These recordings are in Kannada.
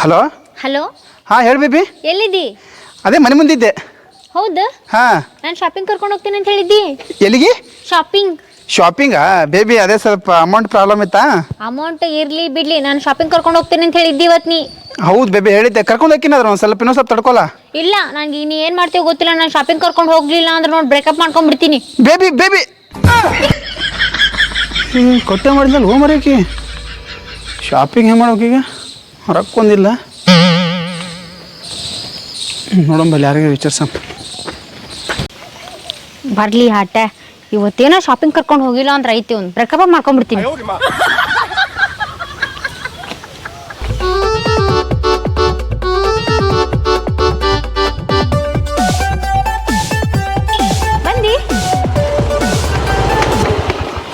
ಹಲೋ? ಹಲೋ? ಹಾಂ ಹೇಳಿ ಬೇಬಿ. ಎಲ್ಲಿದ್ದಿ? ಅದೇ ಮನೆ ಮುಂದಿದ್ದೆ. ಹೌದು? ಹಾಂ. ನಾನು ಶಾಪಿಂಗ್ ಕರ್ಕೊಂಡು ಹೋಗ್ತೀನಿ ಅಂತ ಹೇಳಿದ್ದಿ? ಎಲ್ಲಿಗೆ? ಶಾಪಿಂಗ್ ಶಾಪಿಂಗಾ ಬೇಬಿ ಅದೇ ಸ್ವಲ್ಪ ಅಮೌಂಟ್ ಪ್ರಾಬ್ಲಮ್ ಇತ್ತಾ? ಅಮೌಂಟ್ ಇರ್ಲಿ ಬಿಡ್ಲಿ ನಾನು ಶಾಪಿಂಗ್ ಕರ್ಕೊಂಡು ಹೋಗ್ತೀನಿ ಅಂತ ಹೇಳಿದ್ದಿ ಇವತ್ತು ನೀ. ಹೌದು ಬೇಬಿ ಹೇಳಿದ್ದೆ. ಕರ್ಕೊಂಡು ಹೋಗಿನಾದ್ರು ಒಂದು ಸ್ವಲ್ಪ ಇನ್ನೊಂದು ಸ್ವಲ್ಪ ತಡ್ಕೊಲ್ಲ ಇಲ್ಲ ನನಗೆ ನೀ ಏನು ಮಾಡ್ತೀವಿ ಗೊತ್ತಿಲ್ಲ ನಾನು ಶಾಪಿಂಗ್ ಕರ್ಕೊಂಡು ಹೋಗ್ಲಿಲ್ಲ ಅಂದ್ರೆ ನೋಡಿ ಬ್ರೇಕಪ್ ಮಾಡ್ಕೊಂಡ್ಬಿಡ್ತೀನಿ. ಬೇಬಿ ಬೇಬಿ ಕೊಟ್ಟೆ ಮಾಡಿದ್ನಲ್ಲ ಹೋ ಮರ್ಯಾಕಿ ಶಾಪಿಂಗ್ ಹೆಂಗೆ ಮಾಡ್ಬೇಕೀಗ ರೊಕ್ಕೊಂದಿಲ್ಲ ನೋಡಂಬಲ್ಲಿ ಯಾರಿಗೆ ವಿಚಾರಿಸಪ್ಪ ಬರ್ಲಿ ಹಾಟೆ ಇವತ್ತೇನೋ ಶಾಪಿಂಗ್ ಕರ್ಕೊಂಡು ಹೋಗಿಲ್ಲ ಅಂದ್ರೆ ಐತಿ ಒಂದು ಬ್ರೇಕಪ್ ಮಾಡ್ಕೊಂಡ್ಬಿಡ್ತೀನಿ.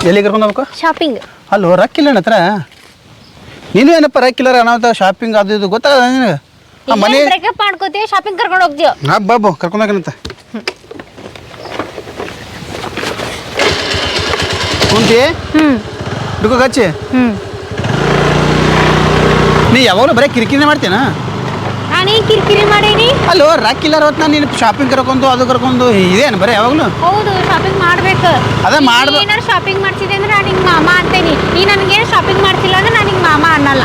ಎಲ್ಲಿ ಕರ್ಕೊಂಡು ಹೋಗ್ಬೇಕು? ಶಾಪಿಂಗ್ ಅಲ್ಲೋ ರಕ್ಕಿಲ್ಲ ಅಣ್ಣ ಹತ್ರ. ನೀನು ಏನಪ್ಪ ರಕ್ಕಿಲ್ಲ ಅನಾಹುತ ಶಾಪಿಂಗ್ ಅದು ಇದು ಗೊತ್ತಾಗ ನಿನಗೆ? ಆ ಮನೆ ಬ್ರೇಕಪ್ ಮಾಡ್ಕೋತೀವಿ ಶಾಪಿಂಗ್ ಕರ್ಕೊಂಡು ಹೋಗ್ತೀವಿ ನಾ ಬಾಬು ಕರ್ಕೊಂಡು ಹೋಗನಂತ ಕುಂತಿ? ಹುಡುಗ ಹಚ್ಚಿ. ನೀ ಯಾವಾಗಲೂ ಬರೀ ಕಿರಿಕಿರಿ ಮಾಡ್ತೇನ ನಾನೇನ್ ಕಿರಿಕಿರಿ ಮಾಡೀನಿ? ಅಲ್ಲೋ ರೊಕ್ಕಿಲ್ಲ ಹೊತ್ತು ನಾನು ನೀನು ಶಾಪಿಂಗ್ ಕರ್ಕೊಂಡು ಅದು ಕರ್ಕೊಂಡು ಇದೇನು ಬರೀ ಯಾವಾಗಲೂ? ಹೌದು ಶಾಪಿಂಗ್ ಮಾಡ್ಬೇಕು. ಅದ ಮಾಡ್ಬ- ಏನಾರು ಶಾಪಿಂಗ್ ಮಾಡ್ಸಿದೆ ಅಂದ್ರೆ ನಾನು ನಿಂಗೆ ಮಾಮ ಅಂತೇನಿ. ನೀ ನನಗೇನು ಶಾಪಿಂಗ್ ಮಾಡ್ಸಿಲ್ಲ ಅಂದ್ರೆ ನಾನು ನಿಂಗೆ ಮಾಮ ಅನ್ನಲ್ಲ.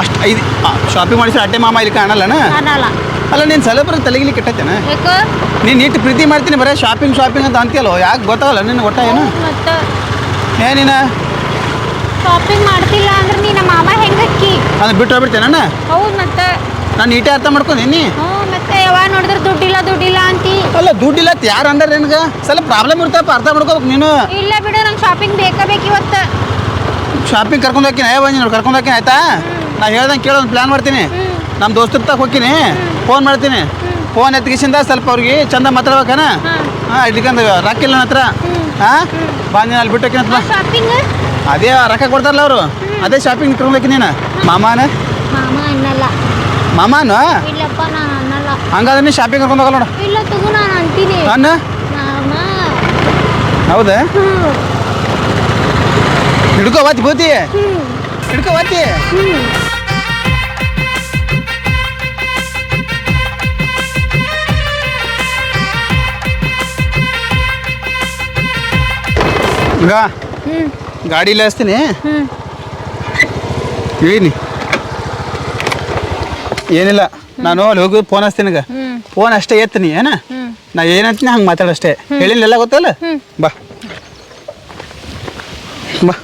ಅಷ್ಟು ಐದು ಶಾಪಿಂಗ್ ಮಾಡಿಸಿ ಅಡ್ಡೆ ಮಾಮ ಇಲ್ಲಿ ಕಾಣಲ್ಲನ? ಅನ್ನಲ್ಲ. ಅಲ್ಲ ನೀನು ಸ್ವಲ್ಪ ತಲೆಗಿಲಿ ಕೆಟ್ಟೈತೇನ? ಯಾಕ? ನೀನು ಇಟ್ಟು ಪ್ರೀತಿ ಮಾಡ್ತೀನಿ ಬರೀ ಶಾಪಿಂಗ್ ಶಾಪಿಂಗ್ ಅಂತ ಅಂತೀಯಲ್ಲ ಯಾಕೆ ಗೊತ್ತಾಗಲ್ಲ ನಿನ್ನ ಒಟ್ಟ ಏನು? ಮತ್ತೆ ಏನಿನ ಶಾಪಿಂಗ್ ಮಾಡ್ತಿಲ್ಲ ಅಂದ್ರೆ ನೀ ನಮ್ಮ ಮಾಮ ಹೆಂಗಕ್ಕಿ? ಅದು ಬಿಟ್ಟು ಹೋಗ್ಬಿಡ್ತೇನೆ ನಾನು ಹೌದು ಮತ್ತೆ ನಾನು ನೀಟೇ ಅರ್ಥ ಮಾಡ್ಕೊಂಡೀನಿ? ಹ್ಞೂ ಮತ್ತೆ ಯಾವಾಗ ನೋಡಿದ್ರೆ ದುಡ್ಡಿಲ್ಲ ದುಡ್ಡಿಲ್ಲ ಅಂತಿ ಅಲ್ಲ ದುಡ್ಡಿಲ್ಲ ಯಾರು ಅಂದ್ರೆ ನಿನಗೆ? ಸ್ವಲ್ಪ ಪ್ರಾಬ್ಲಮ್ ಇರ್ತಪ್ಪ ಅರ್ಥ ಮಾಡ್ಕೋಬೇಕು ನೀನು. ಇಲ್ಲ ಬಿಡು ನಂಗೆ ಶಾಪಿಂಗ್ ಬೇಕೇ ಬೇಕು ಇವತ್ತು. ಶಾಪಿಂಗ್ ಕರ್ಕೊಂಡು ಹೋಗ್ತೀನಿ ಏ ಬಂದಿ ನೋಡಿ ಕರ್ಕೊಂಡು ಹೋಗ್ತೀನಿ ಆಯ್ತಾ? ನಾ ಹೇಳ್ದಂಗೆ ಕೇಳೋ ಒಂದು ಪ್ಲ್ಯಾನ್ ಮಾಡ್ತೀನಿ. ನಮ್ಮ ದೋಸ್ತರ ತಗ ಹೋಗ್ತೀನಿ ಫೋನ್ ಮಾಡ್ತೀನಿ. ಫೋನ್ ಎತ್ಕಿಸಿಂದ ಸ್ವಲ್ಪ ಅವ್ರಿಗೆ ಚಂದ ಮಾತಾಡ್ಬೇಕನ? ಹಾಂ. ಇಟ್ಕೊಂಡು ರಾಕಿಲ್ಲ ನನ್ನ ಹತ್ರ. ಹಾಂ? ಬಂದು ಅಲ್ಲಿ ಬಿಟ್ಟು ಹೋಗ್ತೀನಿ ಅಂತ ಬಾ. ಶಾಪಿಂಗ್ ಅದೇ ರೊಕ್ಕ ಕೊಡ್ತಾರಲ್ಲ ಅವರು. ಅದೇ ಶಾಪಿಂಗ್ ಕರ್ಕೊಂಡು ಹೋಗ್ತೀನಿ ನೀನು. ಮಾಮಾನ? ಮಾಮ ಅನ್ನಲ್ಲ. ಮಾಮಾನು? ಇಲ್ಲಪ್ಪ ನಾನು ಅನ್ನಲ್ಲ. ಹಂಗಾದ್ರೆ ನೀ ಶಾಪಿಂಗ್ ಕರ್ಕೊಂಡು ಹೋಗಲ್ಲ ನೋಡು. ಇಲ್ಲ ತಗೋ ನಾನು ಅಂತೀನಿ. ಅನ್ನ ಮಾಮ. ಹೌದಾ? ಹ್ಞೂ ಹಿಡ್ಕೋ ಬತ್ತಿ ಬೂತಿ. ಹ್ಞೂ ಹಿಡ್ಕೋ ಬತ್ತಿ ಹ್ಞೂ ಈಗ ಹಚ್ತೀನಿ. ಹೇಳೀನಿ ಏನಿಲ್ಲ ನಾನು ಅಲ್ಲಿ ಹೋಗಿ ಫೋನ್ ಹಚ್ತೀನಿ ಈಗ. ಫೋನ್ ಅಷ್ಟೇ ಎತ್ತನಿ ಏನ? ನಾ ಏನಂತೀನಿ ಹಂಗೆ ಮಾತಾಡಷ್ಟೇ ಹೇಳಿಲ್ಲ ಗೊತ್ತಲ್ಲ? ಹ್ಞೂ ಬಾ. ಬಾ.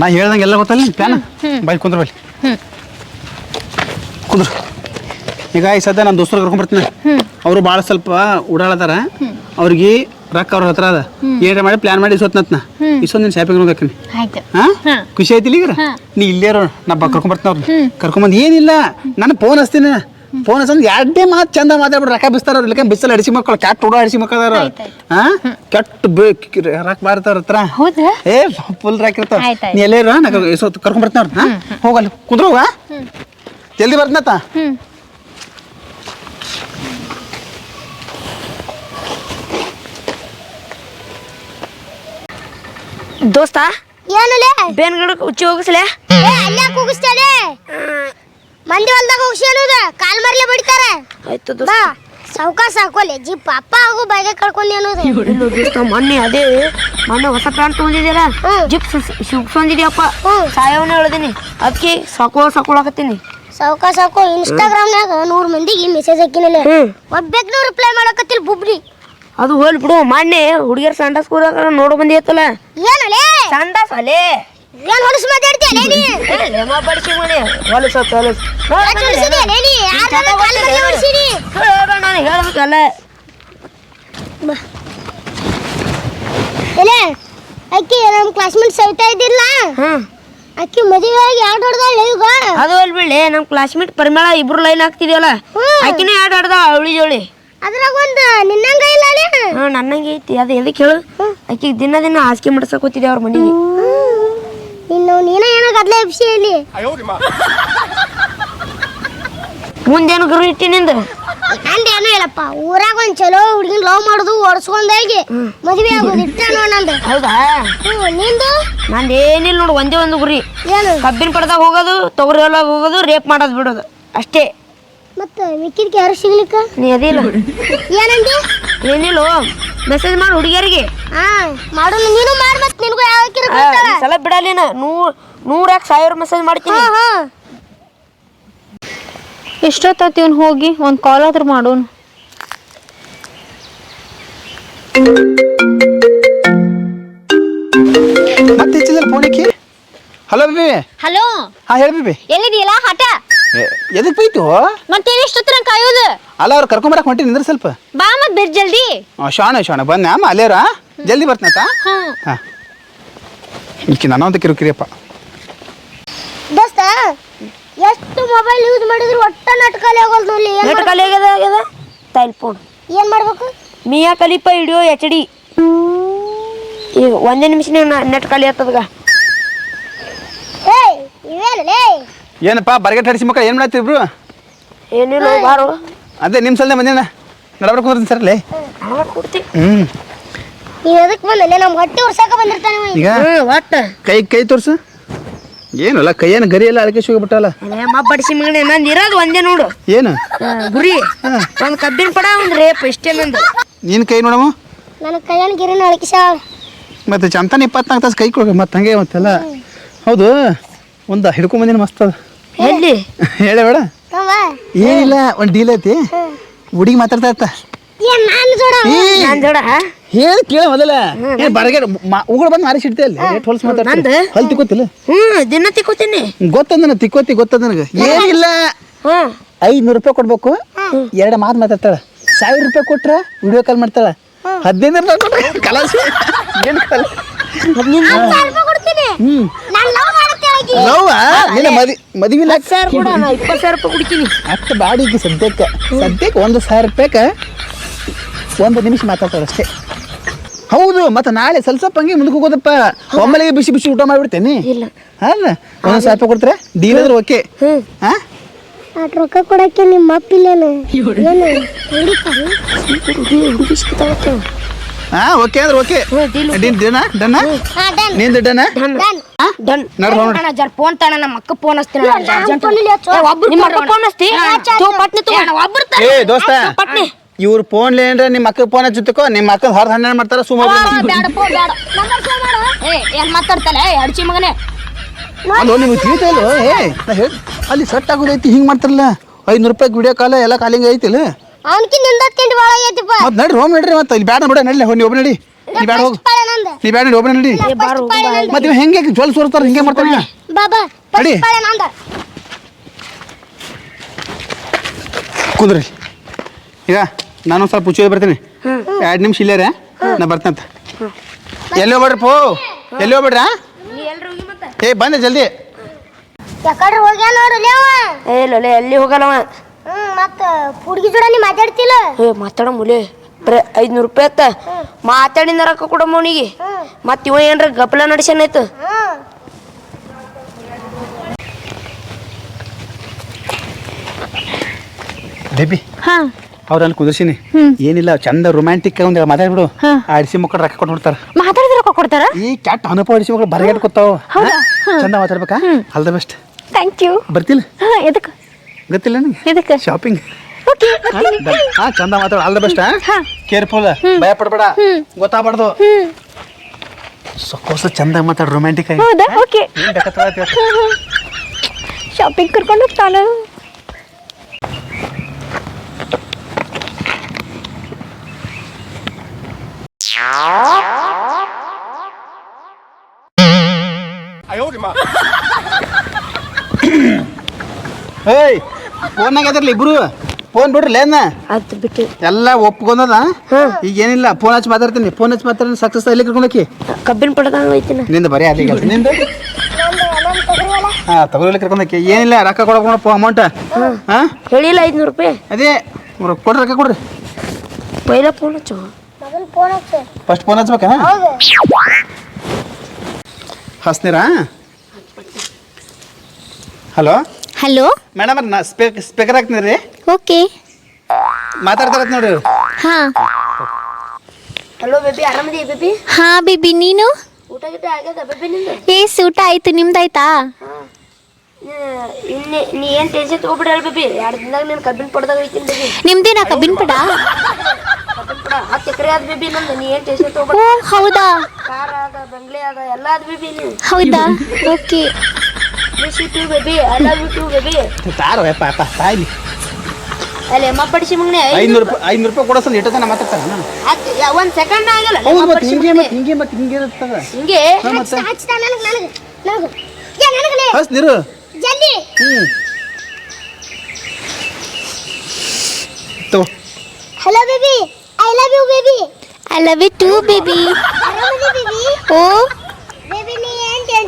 ನಾ ಹೇಳ್ದಂಗೆ ಎಲ್ಲ ಗೊತ್ತಲ್ಲ ಪ್ಯಾನ ಹ್ಮ್. ಬೈ ಕುಂದ್ರ ಬಲ್ಲಿ ಕುಂದ್ರ. ಈಗ ಈ ಸದ್ಯ ನಾನು ದೋಸ್ತರು ಕರ್ಕೊಂಡ್ಬರ್ತೀನಿ ಅವರು ಭಾಳ ಸ್ವಲ್ಪ ಓಡಾಡತಾರ ಅವ್ರಿಗೆ ರೊಕ್ಕ ಅವ್ರ ಹತ್ರ ಅದ. ಏನಾರ ಮಾಡಿ ಪ್ಲಾನ್ ಮಾಡಿ ಇಸೋತ್ನತ್ನ ಇಷ್ಟೊಂದು ನೀನು ಶಾಪಿಂಗ್ ಹೋಗಕ್ಕನಿ ಹಾ. ಖುಷಿ ಐತಿಲ್ಲ ಈಗ? ನೀ ಇಲ್ಲೇ ಇರೋ ನಾ ಬಾ ಕರ್ಕೊಂಬರ್ತೀನಿ ಅವ್ರನ್ನ ಕರ್ಕೊಂಡ್ ಕರ್ಕೊಂಬಂದು ಏನಿಲ್ಲ. ನಾನು ಫೋನ್ ಹಚ್ತೀನಿ. ಫೋನ್ ಹಚ್ಚಂದ್ ಎರಡೇ ಮಾತು ಚಂದ ಮಾತಾಡ್ಬಿಟ್ಟು ರೊಕ್ಕ ಬಿಸ್ತಾರ ಅವ್ರು ಇಲ್ಲಕ ಬಿಸಲು ಅಡಿಸಿ ಮಕ್ಕಳು ಕೆಟ್ಟ ಹುಡುಗ ಅಡಿಸಿ ಮಕ್ಕಳ. ಹಾ? ಕೆಟ್ಟ ಬೇಕು ರೊಕ್ಕ ಬಾರ್ತಾರ ಹತ್ರ. ಏ ಫುಲ್ ರಾಕ್ ಆಯ್ತ್. ನೀ ಎಲ್ಲೇ ಇರೋ ನಾ ಕರ್ಕೊಂಡ್ ಬರ್ತೀನಿ ಅವ್ರನ್ನ ಹೋಗಲ್ಲ ಕುಂದ್ರ ಹೋಗ ಜಲ್ದಿ ಬರ್ತೀನತ್ತ? ದೋಸ್ತ? ಏನುಲೇ ಬೇನ್ ಗಿಡಕ್ಕೆ ಉಚ್ಚಿ ಹೋಗಿಸ್ಲೆ? ಏ ಅಲ್ಲೇ ಕೂಗಿಸ್ತಾಳೆ ಮಂದಿ ಹೊಲ್ದಾಗ ಹೋಗಿಸಿ ಅನ್ನೋದು ಕಾಲ್ ಮರ್ಲೆ ಬಡಿತಾರೆ. ಆಯ್ತು ಬಾ ಸಾವ್ಕಾಸ ಹಾಕೋಲೆ ಜಿ ಪಾಪ ಹಾಗೂ ಬಾಯಿಗೆ ಕಳ್ಕೊಂಡಿ ಅನ್ನೋದು. ಇಲ್ಲ ದೋಸ್ತ ಮೊನ್ನೆ ಅದೇ ಮೊನ್ನೆ ಹೊಸ ಪ್ಯಾಂಟ್ ತೊಗೊಂಡಿದ್ದೀರ? ಹ್ಮ್. ಜಿಪ್ ಸಿಗ್ಸೊಂದಿದ್ಯಪ್ಪ ಹ್ಮ್. ಸಾಯವನ್ನ ಹೇಳಿದೀನಿ ಅದಕ್ಕೆ ಸಾಕೋ ಸಾಕೊಳಕತ್ತೀನಿ ಸಾವ್ಕಾಸ ಹಾಕೋ ಇನ್ಸ್ಟಾಗ್ರಾಮ್ನಾಗ ನೂರು ಮಂದಿಗೆ ಮೆಸೇಜ್ ಹಾಕಿನಲ್ಲ ಹ್ಮ್. ಒಬ್ಬೆಕ್ನೂ ರಿಪ್ಲೈ ಮಾಡಕತ್ತಿಲ್ಲ ಬುಬ್ರಿ. ಅದು ಹೋಲ್ ಬಿಡು. ಮೊನ್ನೆ ಹುಡುಗಿಯರ್ ಸಂಡಾಸ್ ಕೂರಾಗ ನೋಡೋ ಬಂದಿ ಐತಲ್ಲ ಏನಲೇ? ಸಂಡಾಸ್ ಅಲೇ ಏನ್ ಹೊಲಸು ಮಾತಾಡ್ತೀಯ ನೀ? ಲೆಮ ಬಡಿಸಿ ಮಾಡಿ ಹೊಲಸ ಹೊಲಸ. ಯಾಕ್ ಹೊಲಸಿದ್ಯಲೇ ನೀ? ಯಾರ್ದಾರ ಕಾಲ್ ಮರ್ಲೆ ಹೊಡ್ಸಿರಿ ನಾನು ಹೇಳ್ಬೇಕಲ್ಲ. ಅಕ್ಕಿ ನಮ್ಮ ಕ್ಲಾಸ್ಮೇಟ್ ಸೈತಾ ಇದ್ದಿಲ್ಲ? ಹ್ಮ್ ಅಕ್ಕಿ ಮದುವೆ ಆಗಿ ಎರಡು ಹೊಡೆದಾಳೆ ಈಗ ಅದು ಬಿಡ್ಲಿ ನಮ್ಮ ಕ್ಲಾಸ್ಮೇಟ್ ಪರಿಮಳ ಇಬ್ರು ಲೈನ್ ಹಾಕ್ತಿದ್ಯಲ್ಲ? ಅಕ್ಕಿನೇ ಆಟ ಆಡ್ದ ಅವಳಿ ಜೋಳಿ. ಅದ್ರಾಗ ಒಂದು ನಿನ್ನಂಗ ಇಲ್ಲ ಹಾ ನನ್ನಂಗೆ ಐತಿ. ಅದು ಎದಕ್ಕೆ ಹೇಳು? ಆಕಿ ದಿನ ದಿನ ಹಾಸಿಗೆ ಮುಟ್ಸಕೋತಿದ್ದೆ ಅವ್ರ ಮನೆಗೆ. ಇನ್ನು ನೀನ ಏನೋ ಗದ್ಲೆ ಇಲ್ಲಿ? ಮುಂದೇನು ಗುರು ಇಟ್ಟಿ ನಿಂದು? ನಂದೇನು ಹೇಳಪ್ಪ ಊರಾಗ ಒಂದ್ ಚಲೋ ಹುಡುಗಿನ ಲವ್ ಮಾಡುದು ಓಡಿಸ್ಕೊಂಡಾಗಿ ಮದ್ವೆ ಆಗೋದು ಇಷ್ಟ ನೋಡ್ ನಂದು. ಹೌದಾ? ಹ್ಞೂ ನಿಂದು? ನಂದು ಏನಿಲ್ಲ ನೋಡು ಒಂದೇ ಒಂದು ಗುರಿ. ಏನು? ಕಬ್ಬಿನ ಪಡ್ದಾಗ ಹೋಗೋದು ತೊಗರಿ ಹೊಲ ಹೋಗೋದು ರೇಪ್ ಮಾಡೋದು ಬಿಡೋದು. ಅಷ್ಟೇ. ಮತ್ತೆ ಮಿಕ್ಕಿದ್ಕೆ ಯಾರು ಸಿಗ್ಲಿಕ್ಕ? ನೀ ಅದಿಲ್ಲ. ಏನಂದಿ? ಏನಿಲ್ಲ ಮೆಸೇಜ್ ಮಾಡು ಹುಡುಗಿಯರಿಗೆ. ಹಾ ಮಾಡು ನೀನು ಮಾಡು ಮತ್ತೆ ನಿನಗೂ ಯಾವ ಆ, ಈ ಸಲ ಬಿಡಲಿನ ನೂರ ನೂರಾಕ್ ಸಾವಿರ ಮೆಸೇಜ್ ಮಾಡ್ತೀನಿ. ಹಾ ಹಾ. ಎಷ್ಟೊತ್ತೈತಿ ಇವ್ನು ಹೋಗಿ? ಒಂದು ಕಾಲ್ ಆದ್ರೂ ಮಾಡೋನು. ಮತ್ತೆ ಹೆಚ್ಚಿಲ್ಲ ಫೋನಿಕ್ಕೆ ಹಲೋ ಬಿಬಿ ಹಲೋ ಹಾ ಹೇಳಿ ಬಿಬಿ ಎಲ್ಲಿದೆಯಲ್ಲ ಹಠ. ಎದಕ್ಕೆ ಬೈತು ಮತ್ತೆ ಎಷ್ಟೊತ್ತರ ಕಾಯೋದು? ಅಲ್ಲ ಅವ್ರು ಕರ್ಕೊಂಬರಕ್ಕೆ ಹೊಂಟಿ ನಿಂದ್ರ ಸ್ವಲ್ಪ. ಬಾ ಮತ್ ಬೇರೆ ಜಲ್ದಿ. ಆ, ಶಾಣ ಶಾಣ. ಬಂದ ಅಮ್ಮ ಅಲ್ಲೇರ ಜಲ್ದಿ ಬರ್ತನತ? ಹಾ ಹಾಂ. ಈಕಿ ಕಿರು ಕಿರಿಯಪ್ಪ ದೋಸ್ತ ಎಷ್ಟು ಮೊಬೈಲ್ ಯೂಸ್ ಮಾಡಿದ್ರು ಒಟ್ಟ ನಾಟಕಾಲಿ ಆಗೋದು ನೋಡಿ ಏನ್ ನೆಟ್ ಖಾಲಿ ಆಗ್ಯದ ಆಗ್ಯದ? ತೈಲ್ ಫೋನ್ ಏನ್ ಮಾಡ್ಬೇಕು? ಮಿಯಾ ಕಲಿಪ ಹಿಡಿಯೋ ಎಚ್ ಡಿ. ಈಗ ಒಂದೇ ನಿಮಿಷ ನೆಟ್ ಖಾಲಿ ಆಗ್ತದಗ. ಏಯ್ ಇವೇನಲೇ ಏನಪ್ಪ ಬರ್ಗೆಟ್ ಹಡಿಸಿ ಮಕ್ಕಳು ಏನು ಮಾಡ್ತೀವಿ ಇಬ್ರು? ಏನಿಲ್ಲ ಬಾರು. ಅದೇ ನಿಮ್ಮ ಸಲ್ದೆ ಬಂದೇನ ನಡಬರ್ಕ್ ಕುಂದ್ರತೀನಿ ಸರ್ ಅಲ್ಲಿ ಹ್ಞೂ ನೀವ್ ಎದಕ್ಕೆ ಬಂದಲ್ಲೇ ನಮ್ಮ ಹೊಟ್ಟೆ ಉರ್ಸಾಕ ಬಂದಿರ್ತಾನೆ ಇವ. ಈಗ? ಹ್ಮ್ ಒಟ್ಟ ಕೈ ಕೈ ತೋರ್ಸು. ಏನಲ್ಲ ಕೈಯೇನು ಗರಿ ಎಲ್ಲ ಅದಕ್ಕೆ ಸಿಗ್ಬಿಟ್ಟಲ್ಲ ಬಡಿಸಿ ಮಗನೇ ನಂದು ಇರೋದು ಒಂದೇ ನೋಡು. ಏನು? ಗುರಿ. ಒಂದು ಕಬ್ಬಿನ ಪಡ ಒಂದು ರೇಪ್ ಇಷ್ಟೇ ನಂದು. ನಿನ್ನ ಕೈ ನೋಡಮ್ಮ. ನನ್ನ ಕೈಯನ್ ಗಿರಿನ ಸಾವ್ ಮತ್ತೆ ಚಂತನ ಇಪ್ಪತ್ನಾಲ್ಕು ತಾಸು ಕೈ ಕೊಡ್ಬೇಕು ಮತ್ತೆ ಹಂಗೆ ಮತ್ತೆಲ್ಲ. ಹೌದು ಒಂದು ಹಿಡ್ಕೊಂಬಂದಿನ ಮಸ್ತ್ ಅದ. ಎಲ್ಲಿ? ಹೇಳೇ ಬೇಡ. ಏನಿಲ್ಲ ಒಂದು ಡೀಲ್ ಐತಿ. ಹುಡುಗಿ ಮಾತಾಡ್ತಾ ಇರ್ತ. ಹೇಳಿ ಕೇಳ ಮೊದಲ. ಏ ಬರಗೆ ಉಗುಳು ಬಂದು ಮಾರಿಸಿಡ್ತೆ ಅಲ್ಲಿ. ರೇಟ್ ಹೊಲ್ಸ್ ಮಾತಾಡ್ತಾರೆ ನಂದು? ಹಲ್ ತಿಕ್ಕೋತಿಲ್ಲ. ಹ್ಞೂ ದಿನ ತಿಕ್ಕೋತೀನಿ. ಗೊತ್ತದ ತಿಕ್ಕೋತಿ ಗೊತ್ತದ ನನಗೆ ಏನಿಲ್ಲ. ಐನೂರು ಐದ್ನೂರು ರೂಪಾಯಿ ಕೊಡ್ಬೇಕು. ಎರಡು ಮಾತು ಮಾತಾಡ್ತಾಳೆ. ಸಾವಿರ ರೂಪಾಯಿ ಕೊಟ್ರೆ ವಿಡಿಯೋ ಕಾಲ್ ಮಾಡ್ತಾಳೆ. ಹದಿನೈದು ರೂಪಾಯಿ ಕೊಟ್ರೆ ಕಲಾಸ. ಏನು ಕಲ ಕೊಡ್ತೀನಿ. ಹ್ಞೂ ಲವ್ ನಿನ್ನ ಮದಿ ಮದುವೆ ಸಾವಿರ ಕೂಡ ನಾ ಇಪ್ಪತ್ತು ಸಾವಿರ ರೂಪಾಯಿ ಕುಡಿತೀನಿ ಅಷ್ಟು ಬಾಡಿಗೆ ಸದ್ಯಕ್ಕೆ ಸದ್ಯಕ್ಕೆ ಒಂದು ಸಾವಿರ ರೂಪಾಯಿಗೆ ಒಂದು ನಿಮಿಷ ಮಾತಾಡ್ತಾರಷ್ಟೇ ಹೌದು ಮತ್ತೆ ನಾಳೆ ಸ್ವಲ್ಪ ಸ್ವಲ್ಪ ಹಂಗೆ ಮುಂದಕ್ಕೆ ಹೋಗೋದಪ್ಪ ಒಮ್ಮೆಲೆಗೆ ಬಿಸಿ ಬಿಸಿ ಊಟ ಮಾಡಿಬಿಡ್ತೇನೆ ಇಲ್ಲ ಅಲ್ಲ ಒಂದು ಸಾವಿರ ರೂಪಾಯಿ ಕೊಡ್ತಾರೆ ಡೀಲ್ ಆದ್ರೆ ಓಕೆ ಹ್ಞೂ ಹಾಂ ಅಟ್ ರೊಕ್ಕ ಕೊಡಕ್ಕೆ ನಿಮ್ಮ ಅಪ್ಪಿಲ್ಲೇನು ಏನು ಹಾಂ ಓಕೆ ಅಂದ್ರೆ ಓಕೆ ನಿಂದು ಡನ್ ನಡ್ರಿ ಹೋಗೋಣ. ಅಣ್ಣ ಜರ ಫೋನ್ ತಾಣ ನಮ್ಮ ಅಕ್ಕ ಫೋನ್ ಹಚ್ತೀನಿ. ನಿಮ್ಮ ಅಕ್ಕ ಫೋನ್ ಹಚ್ತಿ. ತೋ ಪಟ್ನೆ ತೋ ಒಬ್ಬರು ಏ ದೋಸ್ತ ಪಟ್ನೆ. ಇವ್ರ ಫೋನ್ ಏನ್ರ ನಿಮ್ಮ ಅಕ್ಕ ಫೋನ್ ಹಚ್ಚುತ್ತಕೋ? ನಿಮ್ಮ ಅಕ್ಕ ಹೊರ ಹನ್ನೆರಡು ಮಾಡ್ತಾರ ಸುಮಾರು ಮಾತಾಡ್ತಾರೆ ಬೇಡ ನಂಬರ್ ಸೇವ್ ಮಾಡು ಏ ಏನ್ ಮಾತಾಡ್ತಾನೆ? ಏ ಅಡ್ಚಿ ಮಗನೇ. ಅಲ್ಲೋ ನಿಮ್ಗೆ ಏ ಹೇಳಿ ಅಲ್ಲಿ ಸೆಟ್ ಆಗೋದೈತಿ ಹಿಂಗೆ ಮಾಡ್ತಾರಲ್ಲ. ಐನೂರು ರೂಪಾಯಿ ವಿಡಿಯೋ ಕಾಲ ಎಲ್ಲ ಕಾಲಿಂಗ್ ಐತಿಲ್ಲ ಅವನ್ಕಿ ನಿಂದತ್ ತಿಂಡಿ ಐತಿಪ್ಪ ಮತ್ತೆ ನಡಿ ಹೋಮ್ ನಡ್ರಿ ಮತ್ತೆ ಇಲ್ಲಿ ಬ್ಯಾಡ ಬಿಡ ನಡಿ ನೀವು ಒಬ್ಬ ನಡಿ. ನೀ ಬ್ಯಾಡ ಹೋಗು. ನೀ ಬ್ಯಾಡ ನಡಿ. ಒಬ್ಬ ನಡಿ ಬಾರು ಮತ್ತೆ ಇವ್ ಹೆಂಗೆ ಜೋಲ್ ಸೋರ್ತಾರ ಹಿಂಗೆ ಮಾಡ್ತಾರ ಬಾಬಾ ನಡಿ. ಕುದ್ರಿ ನಂದ. ಕುಂದ್ರಿ. ಈಗ ನಾನು ಸ್ವಲ್ಪ ಪುಚ್ಚಿ ಬರ್ತೀನಿ. ಎರಡು ನಿಮಿಷ ಇಲ್ಲೇರೆ ನಾ ಬರ್ತಂತ ಎಲ್ಲಿ ಹೋಗ್ಬೇಡ್ರಿ ಪೋ? ಎಲ್ಲಿ ಹೋಗ್ಬೇಡ್ರಾ ಏ ಬಂದೆ ಜಲ್ದಿ. ಯಾಕಡ್ರಿ ಹೋಗ್ಯಾನ ನೋಡು ಲೇವ? ಏ ಲೊಲೆ ಎಲ್ಲಿ ಹೋಗಲ್ಲವ ಹ್ಮ್ ಮತ್ತ ಹುಡುಗಿ ಜೋಡ ನೀ ಮಾತಾಡ್ತಿಲ್ಲ? ಏ ಮಾತಾಡ ಮುಲೆ. ಬರೀ ಐದ್ನೂರು ರೂಪಾಯಿ ಅತ್ತ ಮಾತಾಡಿನ ರೊಕ್ಕ ಕೊಡಮ್ಮ ಅವನಿಗೆ ಮತ್ತೆ ಇವ ಏನ್ರ ಗಪ್ಲ ನಡ್ಸ್ಯಾನ ಆಯ್ತು. ಹ್ಮ್. ಬೇಬಿ ಹಾ. ಅವ್ರಲ್ಲಿ ಕುದಿಸಿನಿ ಏನಿಲ್ಲ ಚಂದ ರೊಮ್ಯಾಂಟಿಕ್ ಒಂದು ಮಾತಾಡ್ಬಿಡು. ಆಡಿಸಿ ಮಕ್ಕಳು ರೊಕ್ಕ ಕೊಟ್ಬಿಡ್ತಾರ ಮಾತಾಡಿದ್ರೆ ರೊಕ್ಕ ಕೊಡ್ತಾರ? ಈ ಕ್ಯಾಟ್ ಅನುಭವ ಆಡಿಸಿ ಮಕ್ಕಳು ಬರಗೇಟ್ ಕೊತ್ತಾವ ಚಂದ ಮಾತಾಡ್ಬೇಕಾ? All the best thank you ಬರ್ತಿಲ್ಲ ಹಾ ಎದಕ್ಕೆ ಗೊತ್ತಿಲ್ಲ ನನಗೆ ಶಾಪಿಂಗ್ ಹಾ ಚಂದ ಮಾತಾಡ. All the best. ಕೇರ್ಫುಲ್ ಭಯ ಪಡ್ಬೇಡ. ಗೊತ್ತಾಗ್ಬಾರ್ದು. ಸಕೋಸ ಚಂದ ಮಾತಾಡ ರೊಮ್ಯಾಂಟಿಕ್ ಆಗಿ. ಹೌದಾ? ಓಕೆ ಶಾಪಿಂಗ್ ಕರ್ಕೊಂಡು ಹೋಗ್ತಾನ ಏಯ್ ಫೋನ್ನಾಗ ಅದ್ರಲ್ಲ ಇಬ್ರು? ಫೋನ್ ಬಿಡ್ರಿ ಲೇನ ಅದು ಬಿಟ್ಟು ಎಲ್ಲ ಒಪ್ಕೊಂಡದ ಈಗ ಏನಿಲ್ಲ ಫೋನ್ ಹಚ್ಚಿ ಮಾತಾಡ್ತೀನಿ. ಫೋನ್ ಹಚ್ಚಿ ಮಾತಾಡ್ತೀನಿ ಸಕ್ಸಸ್ ಅಲ್ಲಿ ಕರ್ಕೊಂಡೋಕಿ ಕಬ್ಬಿನ ಪಡದಾಗ ಐತಿನ ನಿಂದ ಬರೀ ಅಲ್ಲಿ ನಿಂದ? ಹಾ ತಗೊಳ್ಳಿ ಕರ್ಕೊಂಡೋಕಿ ಏನಿಲ್ಲ ರೊಕ್ಕ ಕೊಡಬೇಕು ಅಮೌಂಟ್ ಹಾ. ಹೇಳಿಲ್ಲ ಐದ್ನೂರು ರೂಪಾಯಿ? ಅದೇ ಕೊಡ್ರಿ ರೊಕ್ಕ ಕೊಡ್ರಿ. ಪೈಲ ಫೋನ್ ಹಚ್ಚು. ಮೊದಲು ಫೋನ್ ಹಚ್ಚು. ಫಸ್ಟ್ ಫೋನ್ ಹಚ್ಬೇಕಾ? ಹಸ್ನೀರಾ ಹಲೋ? ಹಲೋ? ಮೇಡಮ್ ನಾ ಸ್ಪೀಕರ್ ಹಾಕ್ತೀನಿ ರೀ. ಓಕೆ. ಮಾತಾಡ್ತಾರ ನೋಡ್ರಿ ನೋಡಿ ಹಾ. ಹಲೋ ಬೇಬಿ ಆರಾಮದಿ ಬೇಬಿ? ಹಾ ಬೇಬಿ ನೀನು? ಊಟ ಗಿಟ ಆಗ್ಯದ ಬೇಬಿ ನಿಂದು? ಏಸ್ ಊಟ ಆಯ್ತು ನಿಮ್ದಾಯ್ತಾ? ಇನ್ನೇ ನೀ ಏನ್ ಟೆನ್ಷನ್ ತಗೋಬಿಡ ಬೇಬಿ. ಎರಡು ದಿನದಾಗ ನೀನು ಕಬ್ಬಿನ ಪಡ್ದಾಗ ಐತೀನಿ ಬೇಬಿ. ನಿಮ್ದೇನಾ ಕಬ್ಬಿನ ಪಡ? ಕಬ್ಬಿನ ಪಡ ಹತ್ತು ಎಕರೆ ಆದ ಬೇಬಿ ನಂದು. ನೀ ಏನು ಟೆನ್ಷನ್ ತಗೋಬಿಡ. ಹೌದಾ? ಕಾರ್ ಆದ ಬಂಗ್ಲೆ ಆದ ಎಲ್ಲ ಆದ ಬೇಬಿ ನೀನು. ಹೌದಾ? Okay. Miss you too baby I love you too baby ತಾರೋ ಯಪ್ಪ ಯಪ್ಪ ತಾಯಿ ಅಲ್ಲಿ ಅಮ್ಮ ಪಡಿಸಿ ಮಗನೆ. ಐನೂರು ರೂಪಾಯಿ. ಐನೂರು ರೂಪಾಯಿ ಕೊಡೋಸಂದು ಇಟ್ಟು ತನ ಮಾತಾಡ್ತಾರ ನಾನು. ಒಂದ್ ಸೆಕೆಂಡ್ ಆಗಲ್ಲ ಹೌದು ಮತ್ತೆ ಪಡಿಸಿ ಹಿಂಗೆ ಮಗ್ನೆ. ಮತ್ತೆ ಹಿಂಗೆ ಮತ್ತೆ ಹಿಂಗೆ ಇರುತ್ತದ? ಹಿಂಗೆ? ಹಾ, ಮತ್ತೆ? ಹಚ್ತಾ ನನಗೆ ನನಗೆ ನನಗೆ ಏ ನನಗಲೇ ಹಸ್ದಿರು ಜಲ್ದಿ ಹ್ಮ್. ತೋ. Hello baby I love you baby I love you too baby ಆರಾಮದಿ baby ಓ.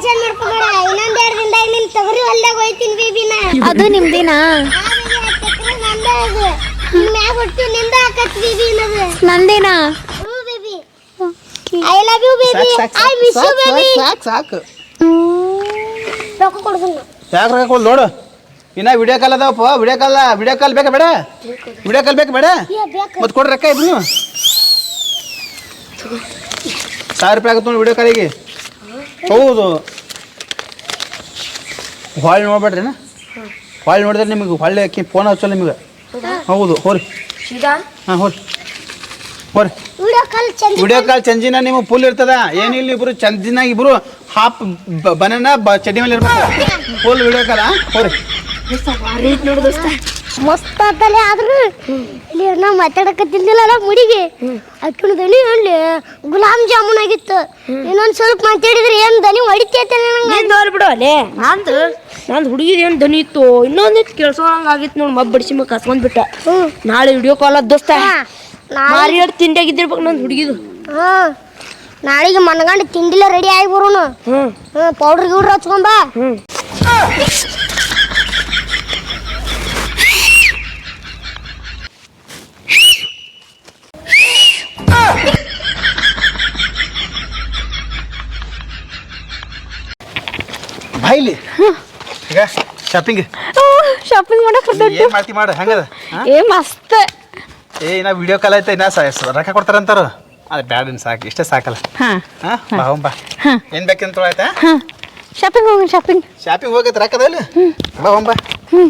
ಟೆನ್ಷನ್ ಮಾಡ್ಕೋಬೇಡ. ಇನ್ನೊಂದ್ ಎರಡ್ ದಿನದಾಗ ನಿನ್ ತೊಗರಿ ಹೊಲ್ದಾಗ ಹೋಯ್ತೀನಿ ಬೇಬಿ ನಾ. ಅದು ನಿಮ್ದೇನಾ? ಮ್ಯಾಗ ಹೊಟ್ಟಿ ನಿಂದ ಹಾಕತ್ ಬೇಬಿ ಅನ್ನೋದು. ನಂದೇನಾ? ಹ್ಞೂ baby I love you baby ಸಾಕು ಐ ಮಿಸ್ ಯು ಬೇಬಿ ಸಾಕು ಸಾಕು ರೊಕ್ಕ ಕೊಡ್ಸಂಗ ಯಾಕೆ ರೊಕ್ಕ ನೋಡು. ಇನ್ನ ವಿಡಿಯೋ ಕಾಲ್ ಅದಾವಪ್ಪ. ವಿಡಿಯೋ ಕಾಲ್ ವಿಡಿಯೋ ಕಾಲ್ ಬೇಕಾ ಬೇಡ? ವಿಡಿಯೋ ಕಾಲ್ ಬೇಕಾ ಬೇಡ? ಮತ್ ಮತ್ತೆ ಕೊಡ್ರಿ ರೊಕ್ಕ ಇಬ್ರು ಸಾವಿರ ರೂಪಾಯಿ ಆಗುತ್ತೆ ನೋಡಿ ವಿಡಿಯೋ ಕಾಲಿಗೆ ಹೌದು. ಹೊಳ್ಳಿ ನೋಡ್ಬೇಡ್ರಿ ಹೊಳ್ಳಿ ನೋಡಿದ್ರೆ ನಿಮಗೆ ಹೊಳ್ಳಿ ಹಾಕಿ ಫೋನ್ ಹಚ್ಚಲ್ಲ ನಿಮಗೆ. ಹೌದು? ಹೋರಿ. ಹಾ ಹೋರಿ. ಹೋರಿ. ವಿಡಿಯೋ ಕಾಲ್ ಚಂದ ವಿಡಿಯೋ ಕಾಲ್ ಚಂಜಿನ ನಿಮಗೆ ಫುಲ್ ಇರ್ತದ? ಏನಿಲ್ಲ ಇಬ್ರು? ಚಂದಿನಾಗ ಇಬ್ರು ಹಾಫ್ ಬನಾನ ಚಡಿ ಚಡ್ಡಿ ಮೇಲೆ ಇರ್ಬೇಕು? ಫುಲ್ ವಿಡಿಯೋ ಕಾಲ ಹೋರಿ. ಮಸ್ತ್ ಆತಲೆ ಆದ್ರು ಇಲ್ಲಿ ನಾವು ಮಾತಾಡಕತ್ತಿದ್ದಿಲ್ಲ ಮುಡಿಗೆ. ಅಕ್ಕನ ದನಿ ಅಲ್ಲಿ ಗುಲಾಬ್ ಜಾಮೂನ್ ಆಗಿತ್ತು. ಇನ್ನೊಂದು ಸ್ವಲ್ಪ ಮಾತಾಡಿದ್ರೆ ಏನ್ ದನಿ ಹೊಡಿತೈತೆ ನಂಗೆ ನೀನ್ ನೋಡ್ ಬಿಡು ಅಲ್ಲೇ. ನಂದು ನಂದು ಹುಡುಗಿದ ಏನು ದನಿ ಇತ್ತು? ಇನ್ನೊಂದು ಕೇಳ್ಸೋಂಗ ಆಗಿತ್ತು ನೋಡಿ ಮಬ್ಬ ಬಡಿಸಿ ಮಗ ಕಸ್ಕೊಂಡ್ಬಿಟ್ಟ ನಾಳೆ ವಿಡಿಯೋ ಕಾಲ್ ದೋಸ್ತ. ಮಾರಿ ಎರಡು ತಿಂಡಿಯಾಗಿದ್ದಿರ್ಬೇಕು ನಂದು ಹುಡುಗಿದು. ಹಾ ನಾಳೆಗೆ ಮನಗಂಡು ತಿಂಡಿಲ್ಲ ರೆಡಿ ಆಗಿ ಬರೋಣ ಹ್ಞೂ ಪೌಡ್ರ್ ಗಿವ್ಡ್ರ್ ಹಚ್ಕೊಂಬ ಬಾಯ್ಲಿ ಈಗ ಶಾಪಿಂಗ್ ಶಾಪಿಂಗ್ ಮಾಡಕ್ ಏನು ಮಾಡ್ತಿ ಮಾಡ ಹೆಂಗದ? ಏ ಮಸ್ತ್. ಏ ನಾ ವಿಡಿಯೋ ಕಾಲ್ ಐತೆ ನಾ ರೊಕ್ಕ ಕೊಡ್ತಾರಂತಾರ ಅದು ಬ್ಯಾಡ ಸಾಕು ಇಷ್ಟೇ ಸಾಕಲ್ಲ. ಹಾ. ಹಾಂ ಬಾ ಹೋಗ್ ಬಾ. ಏನು ಬೇಕಂತ ಆಯ್ತಾ? ಶಾಪಿಂಗ್ ಹೋಗಿ ಶಾಪಿಂಗ್ ಶಾಪಿಂಗ್ ಹೋಗೈತೆ ರೊಕ್ಕದಲ್ಲಿ? ಬಾ ಹೋಗ್ ಬಾ. ಹ್ಞೂ